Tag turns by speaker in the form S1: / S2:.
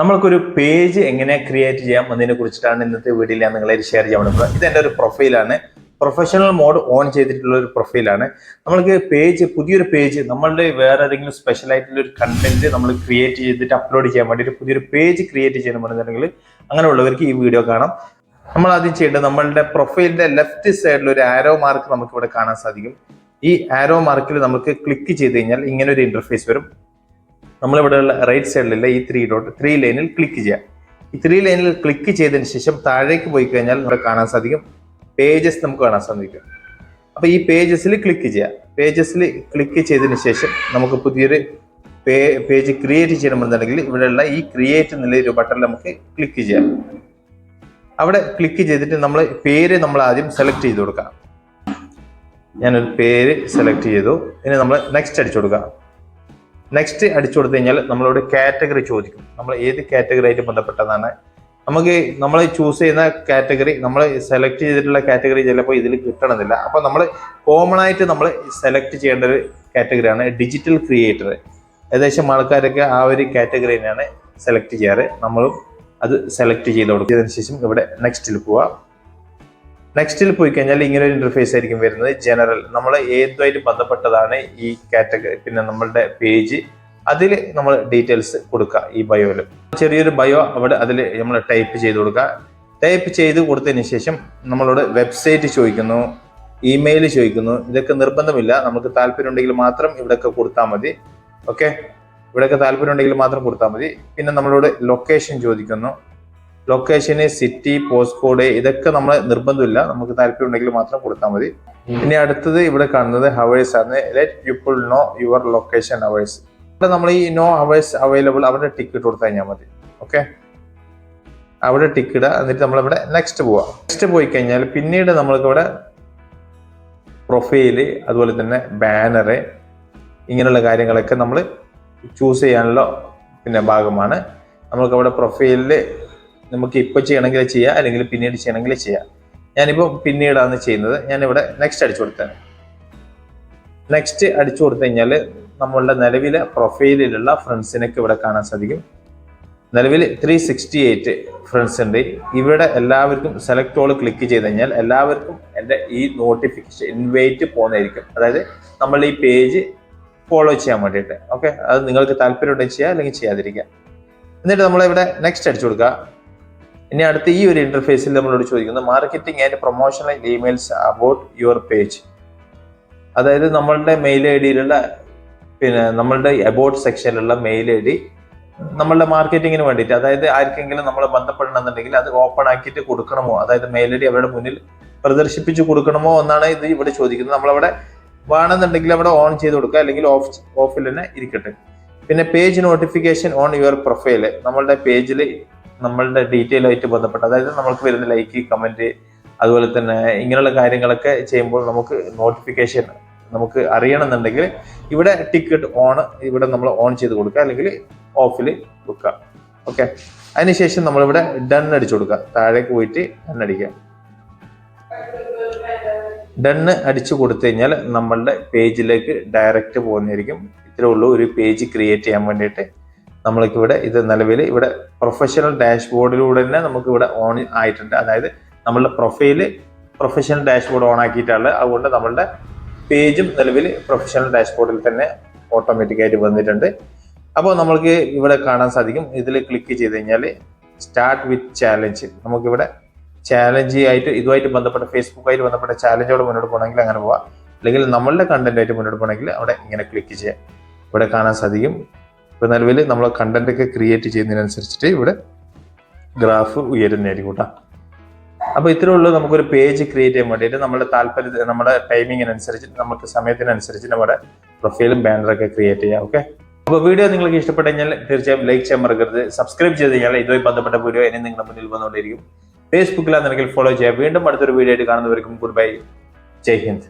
S1: നമ്മൾക്കൊരു പേജ് എങ്ങനെ ക്രിയേറ്റ് ചെയ്യാം എന്നതിനെ കുറിച്ചിട്ടാണ് ഇന്നത്തെ വീഡിയോയിൽ ഞാൻ നിങ്ങളെ ഷെയർ ചെയ്യാൻ വേണ്ടി ഇത് എന്റെ ഒരു പ്രൊഫൈലാണ് പ്രൊഫഷണൽ മോഡ് ഓൺ ചെയ്തിട്ടുള്ള ഒരു പ്രൊഫൈലാണ് നമ്മൾക്ക് പേജ് പുതിയൊരു പേജ് നമ്മളുടെ വേറെ ഏതെങ്കിലും സ്പെഷ്യൽ ആയിട്ടുള്ള ഒരു കണ്ടന്റ് നമ്മൾ ക്രിയേറ്റ് ചെയ്തിട്ട് അപ്ലോഡ് ചെയ്യാൻ വേണ്ടിയിട്ട് പുതിയൊരു പേജ് ക്രിയേറ്റ് ചെയ്യണം ചെയ്യണമെന്നുണ്ടെങ്കിൽ അങ്ങനെയുള്ളവർക്ക് ഈ വീഡിയോ കാണാം. നമ്മൾ ആദ്യം ചെയ്യേണ്ടത് നമ്മളുടെ പ്രൊഫൈലിന്റെ ലെഫ്റ്റ് സൈഡിൽ ഒരു ആരോ മാർക്ക് നമുക്ക് ഇവിടെ കാണാൻ സാധിക്കും. ഈ ആരോ മാർക്കിൽ നമുക്ക് ക്ലിക്ക് ചെയ്ത് കഴിഞ്ഞാൽ ഇങ്ങനെ ഒരു ഇന്റർഫേസ് വരും. നമ്മളിവിടെ ഉള്ള റൈറ്റ് സൈഡിലുള്ള ഈ ത്രീ ഡോട്ട് ത്രീ ലൈനിൽ ക്ലിക്ക് ചെയ്യാം. ഈ ത്രീ ലൈനിൽ ക്ലിക്ക് ചെയ്തതിന് ശേഷം താഴേക്ക് പോയി കഴിഞ്ഞാൽ നമുക്ക് കാണാൻ സാധിക്കും. പേജസ് നമുക്ക് കാണാൻ സാധിക്കും. അപ്പൊ ഈ പേജസിൽ ക്ലിക്ക് ചെയ്യാം. പേജസിൽ ക്ലിക്ക് ചെയ്തതിന് ശേഷം നമുക്ക് പുതിയൊരു പേജ് ക്രിയേറ്റ് ചെയ്യണമെന്നുണ്ടെങ്കിൽ ഇവിടെയുള്ള ഈ ക്രിയേറ്റ് എന്നുള്ള ഒരു ബട്ടണിൽ നമുക്ക് ക്ലിക്ക് ചെയ്യാം. അവിടെ ക്ലിക്ക് ചെയ്തിട്ട് നമ്മൾ പേര് നമ്മൾ ആദ്യം സെലക്ട് ചെയ്ത് കൊടുക്കാം. ഞാനൊരു പേര് സെലക്ട് ചെയ്തു. ഇനി നമ്മൾ നെക്സ്റ്റ് അടിച്ചു കൊടുക്കാം. നെക്സ്റ്റ് അടിച്ചു കൊടുത്തു കഴിഞ്ഞാൽ നമ്മളോട് കാറ്റഗറി ചോദിക്കും. നമ്മൾ ഏത് കാറ്റഗറി ആയിട്ട് ബന്ധപ്പെട്ടതാണ്. നമുക്ക് നമ്മൾ ചൂസ് ചെയ്യുന്ന കാറ്റഗറി നമ്മൾ സെലക്ട് ചെയ്തിട്ടുള്ള കാറ്റഗറി ചിലപ്പോൾ ഇതിൽ കിട്ടണമെന്നില്ല അപ്പോൾ നമ്മൾ കോമൺ ആയിട്ട് നമ്മൾ സെലക്ട് ചെയ്യേണ്ട ഒരു കാറ്റഗറിയാണ് ഡിജിറ്റൽ ക്രിയേറ്റർ ഏകദേശം ആൾക്കാരൊക്കെ ആ ഒരു കാറ്റഗറി തന്നെയാണ് സെലക്ട് ചെയ്യാറ്. നമ്മളും അത് സെലക്ട് ചെയ്ത് കൊടുത്തതിന് ശേഷം ഇവിടെ നെക്സ്റ്റിൽ പോവാ. നെക്സ്റ്റിൽ പോയി കഴിഞ്ഞാൽ ഇങ്ങനെ ഒരു ഇന്റർഫേസ് ആയിരിക്കും വരുന്നത്. ജനറൽ നമ്മൾ ഏതുമായിട്ട് ബന്ധപ്പെട്ടതാണ് ഈ കാറ്റഗറി പിന്നെ നമ്മളുടെ പേജ് അതിൽ നമ്മൾ ഡീറ്റെയിൽസ് കൊടുക്കുക ഈ ബയോയിൽ ചെറിയൊരു ബയോ അവിടെ അതിൽ നമ്മൾ ടൈപ്പ് ചെയ്ത് കൊടുക്കുക. ടൈപ്പ് ചെയ്ത് കൊടുത്തതിന് ശേഷം നമ്മളോട് വെബ്സൈറ്റ് ചോദിക്കുന്നു ഇമെയിൽ ചോദിക്കുന്നു. ഇതൊക്കെ നിർബന്ധമില്ല. നമുക്ക് താല്പര്യം ഉണ്ടെങ്കിൽ മാത്രം ഇവിടെയൊക്കെ കൊടുത്താൽ മതി. ഓക്കെ ഇവിടെയൊക്കെ താല്പര്യം ഉണ്ടെങ്കിൽ മാത്രം കൊടുത്താൽ മതി. പിന്നെ നമ്മളോട് ലൊക്കേഷൻ ചോദിക്കുന്നു. ലൊക്കേഷന് സിറ്റി പോസ്റ്റ് കോഡ് ഇതൊക്കെ നമ്മൾ നിർബന്ധമില്ല. നമുക്ക് താല്പര്യം ഉണ്ടെങ്കിൽ മാത്രം കൊടുത്താൽ മതി. ഇനി അടുത്തത് ഇവിടെ കാണുന്നത് ഹവേഴ്സ് ആണ്. Let people know your location hours ഇവിടെ നമ്മൾ ഈ നോ ഹവേഴ്സ് അവൈലബിൾ അവിടെ ടിക്കറ്റ് കൊടുത്തു കഴിഞ്ഞാൽ മതി. ഓക്കെ അവിടെ ടിക്ക് ഇടുക. എന്നിട്ട് നമ്മളിവിടെ നെക്സ്റ്റ് പോവാം നെക്സ്റ്റ് പോയി കഴിഞ്ഞാൽ പിന്നീട് നമ്മൾക്ക് ഇവിടെ പ്രൊഫൈൽ അതുപോലെ തന്നെ ബാനറ് ഇങ്ങനെയുള്ള കാര്യങ്ങളൊക്കെ നമ്മൾ ചൂസ് ചെയ്യാനുള്ള പിന്നെ ഭാഗമാണ്. നമുക്ക് അവിടെ പ്രൊഫൈലിൽ നമുക്ക് ഇപ്പോൾ ചെയ്യണമെങ്കിൽ ചെയ്യാം അല്ലെങ്കിൽ പിന്നീട് ചെയ്യണമെങ്കിൽ ചെയ്യാം. ഞാനിപ്പോൾ പിന്നീടാണ് ചെയ്യുന്നത്. ഞാനിവിടെ നെക്സ്റ്റ് അടിച്ചു കൊടുത്തത് നെക്സ്റ്റ് അടിച്ചു കൊടുത്തു കഴിഞ്ഞാൽ നമ്മളുടെ നിലവിലെ പ്രൊഫൈലിലുള്ള ഫ്രണ്ട്സിനൊക്കെ ഇവിടെ കാണാൻ സാധിക്കും. നിലവിൽ ത്രീ സിക്സ്റ്റി എയ്റ്റ് ഫ്രണ്ട്സ് ഉണ്ട്. ഇവിടെ എല്ലാവർക്കും സെലക്ട് ഓൾ ക്ലിക്ക് ചെയ്ത് കഴിഞ്ഞാൽ എല്ലാവർക്കും എന്റെ ഈ നോട്ടിഫിക്കേഷൻ ഇൻവൈറ്റ് പോകുന്നതായിരിക്കും. അതായത് നമ്മൾ ഈ പേജ് ഫോളോ ചെയ്യാൻ വേണ്ടിയിട്ട്. ഓക്കെ അത് നിങ്ങൾക്ക് താല്പര്യം ഉണ്ടെങ്കിൽ ചെയ്യാം അല്ലെങ്കിൽ ചെയ്യാതിരിക്കുക എന്നിട്ട് നമ്മളിവിടെ നെക്സ്റ്റ് അടിച്ചു കൊടുക്കുക. ഇനി അടുത്ത ഈ ഒരു ഇന്റർഫേസിൽ നമ്മളോട് ചോദിക്കുന്നത് marketing and promotional emails about your page അതായത് നമ്മളുടെ മെയിൽ ഐ ഡിയിലുള്ള പിന്നെ നമ്മളുടെ അബൌട്ട് സെക്ഷനിലുള്ള മെയിൽ ഐ ഡി നമ്മളുടെ മാർക്കറ്റിങ്ങിന് വേണ്ടിയിട്ട് അതായത് ആർക്കെങ്കിലും നമ്മൾ ബന്ധപ്പെടണമെന്നുണ്ടെങ്കിൽ അത് ഓപ്പൺ ആക്കിയിട്ട് കൊടുക്കണമോ? അതായത് മെയിൽ ഐ ഡി അവരുടെ മുന്നിൽ പ്രദർശിപ്പിച്ച് കൊടുക്കണമോ എന്നാണ് ഇത് ഇവിടെ ചോദിക്കുന്നത്. നമ്മളവിടെ വേണമെന്നുണ്ടെങ്കിൽ അവിടെ ഓൺ ചെയ്ത് കൊടുക്കുക അല്ലെങ്കിൽ ഓഫ് ഓഫിൽ തന്നെ ഇരിക്കട്ടെ. പിന്നെ page notification on your profile നമ്മളുടെ പേജിൽ നമ്മളുടെ ഡീറ്റെയിൽ ആയിട്ട് ബന്ധപ്പെട്ട് അതായത് നമ്മൾക്ക് വരുന്ന ലൈക്ക് കമന്റ് അതുപോലെ തന്നെ ഇങ്ങനെയുള്ള കാര്യങ്ങളൊക്കെ ചെയ്യുമ്പോൾ നമുക്ക് നോട്ടിഫിക്കേഷൻ നമുക്ക് അറിയണമെന്നുണ്ടെങ്കിൽ ഇവിടെ ടിക്കറ്റ് ഓൺ ഇവിടെ നമ്മൾ ഓൺ ചെയ്ത് കൊടുക്കുക അല്ലെങ്കിൽ ഓഫിൽ വെക്കുക. ഓക്കെ അതിനുശേഷം നമ്മളിവിടെ ഡൺ അടിച്ചു കൊടുക്കുക. താഴേക്ക് പോയിട്ട് ഡൺ അടിക്കുക. ഡണ്ണ് അടിച്ചു കൊടുത്തു കഴിഞ്ഞാൽ നമ്മളുടെ പേജിലേക്ക് ഡയറക്റ്റ് പോകുന്നതായിരിക്കും. ഇത്രേ ഉള്ളൂ. ഒരു പേജ് ക്രിയേറ്റ് ചെയ്യാൻ വേണ്ടിയിട്ട് നമ്മൾക്ക് ഇവിടെ ഇത് നിലവിൽ ഇവിടെ പ്രൊഫഷണൽ ഡാഷ്ബോർഡിലൂടെ തന്നെ നമുക്ക് ഇവിടെ ഓൺ ആയിട്ടുണ്ട്. അതായത് നമ്മളുടെ പ്രൊഫൈൽ പ്രൊഫഷണൽ ഡാഷ്ബോർഡ് ഓൺ ആക്കിയിട്ടുള്ളത് അതുകൊണ്ട് നമ്മളുടെ പേജും നിലവിൽ പ്രൊഫഷണൽ ഡാഷ്ബോർഡിൽ തന്നെ ഓട്ടോമാറ്റിക്കായിട്ട് വന്നിട്ടുണ്ട്. അപ്പോൾ നമ്മൾക്ക് ഇവിടെ കാണാൻ സാധിക്കും. ഇതിൽ ക്ലിക്ക് ചെയ്ത് കഴിഞ്ഞാൽ സ്റ്റാർട്ട് വിത്ത് ചാലഞ്ച് നമുക്കിവിടെ ചാലഞ്ച് ആയിട്ട് ഇതുമായിട്ട് ബന്ധപ്പെട്ട ഫേസ്ബുക്കായിട്ട് ബന്ധപ്പെട്ട ചാലഞ്ചോട് മുന്നോട്ട് പോകണമെങ്കിൽ അങ്ങനെ പോവാം. അല്ലെങ്കിൽ നമ്മളുടെ കണ്ടന്റായിട്ട് മുന്നോട്ട് പോകണമെങ്കിൽ അവിടെ ഇങ്ങനെ ക്ലിക്ക് ചെയ്യാം. ഇവിടെ കാണാൻ സാധിക്കും. ഇപ്പൊ നിലവിൽ നമ്മൾ കണ്ടന്റ് ഒക്കെ ക്രിയേറ്റ് ചെയ്യുന്നതിനനുസരിച്ചിട്ട് ഇവിടെ ഗ്രാഫ് ഉയരുന്നതായിരിക്കും കേട്ടോ. അപ്പൊ ഇത്രേ ഉള്ളൂ നമുക്കൊരു പേജ് ക്രിയേറ്റ് ചെയ്യാൻ വേണ്ടിയിട്ട്. നമ്മുടെ താല്പര്യ നമ്മുടെ ടൈമിങ്ങിനനുസരിച്ച് നമുക്ക് സമയത്തിനനുസരിച്ച് നമ്മുടെ പ്രൊഫൈലും ബാനറൊക്കെ ക്രിയേറ്റ് ചെയ്യാം ഓക്കെ അപ്പോൾ വീഡിയോ നിങ്ങൾക്ക് ഇഷ്ടപ്പെട്ടു കഴിഞ്ഞാൽ തീർച്ചയായും ലൈക്ക് ചെയ്യാൻ മറക്കരുത്. സബ്സ്ക്രൈബ് ചെയ്ത് കഴിഞ്ഞാൽ ഇതുമായി ബന്ധപ്പെട്ട വീഡിയോ ഇനി നിങ്ങളുടെ മുന്നിൽ വന്നുകൊണ്ടിരിക്കും ഫേസ്ബുക്കിലാണെങ്കിൽ ഫോളോ ചെയ്യാം വീണ്ടും അടുത്തൊരു വീഡിയോ ആയിട്ട് കാണുന്നവർക്കും ഗുഡ് ബൈ ജയ് ഹിന്ദ്.